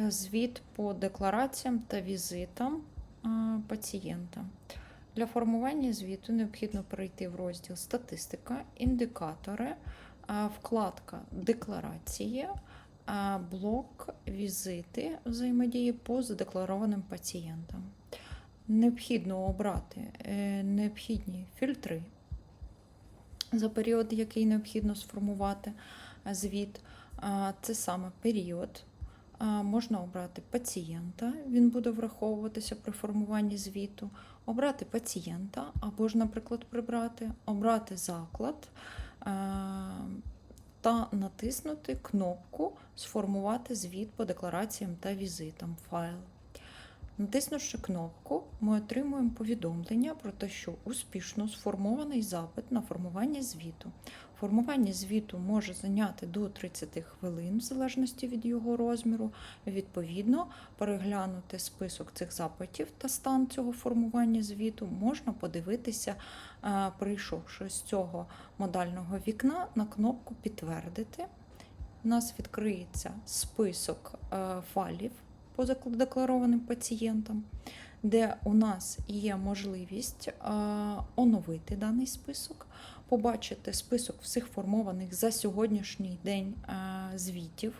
е, звіт по деклараціям та візитам е, пацієнта. Для формування звіту необхідно перейти в розділ Статистика, індикатори, е, вкладка Декларації, блок Візити взаємодії по задекларованим пацієнтам. Необхідно обрати необхідні фільтри за період, який необхідно сформувати звіт. Це саме період. Можна обрати пацієнта, він буде враховуватися при формуванні звіту, обрати пацієнта, або ж, наприклад, прибрати, обрати заклад та натиснути кнопку Сформувати звіт по деклараціям та візитам файл. Натиснувши кнопку, ми отримуємо повідомлення про те, що успішно сформований запит на формування звіту. Формування звіту може зайняти до 30 хвилин, в залежності від його розміру. Відповідно, переглянути список цих запитів та стан цього формування звіту можна подивитися, е, прийшовши з цього модального вікна на кнопку Підтвердити. У нас відкриється список е, файлів по пацієнтам, де у нас є можливість е, оновити даний список, побачити список всіх формованих за сьогоднішній день е, звітів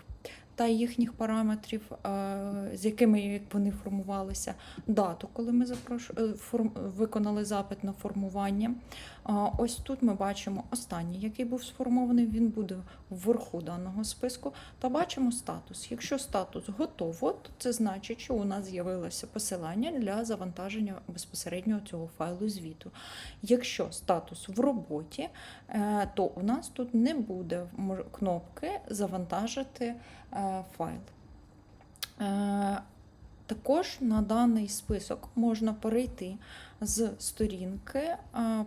та їхніх параметрів, е, з якими вони формувалися, дату, коли ми запрош... е, форм... виконали запит на формування. Ось тут ми бачимо останній, який був сформований, він буде вверху даного списку. Та бачимо статус. Якщо статус готово, то це значить, що у нас з'явилося посилання для завантаження безпосередньо цього файлу звіту. Якщо статус в роботі, е, то у нас тут не буде кнопки завантажити файл. Е, Також на даний список можна перейти з сторінки е,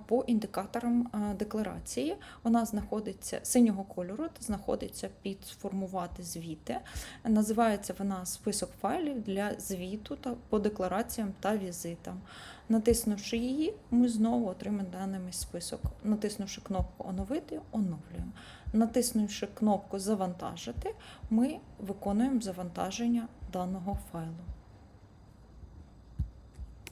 по індикаторам е, декларації. Вона знаходиться синього кольору знаходиться під сформувати звіти. Називається вона список файлів для звіту та по деклараціям та візитам. Натиснувши її, ми знову отримаємо даний список. Натиснувши кнопку Оновити, оновлюємо. Натиснувши кнопку Завантажити, ми виконуємо завантаження даного файлу.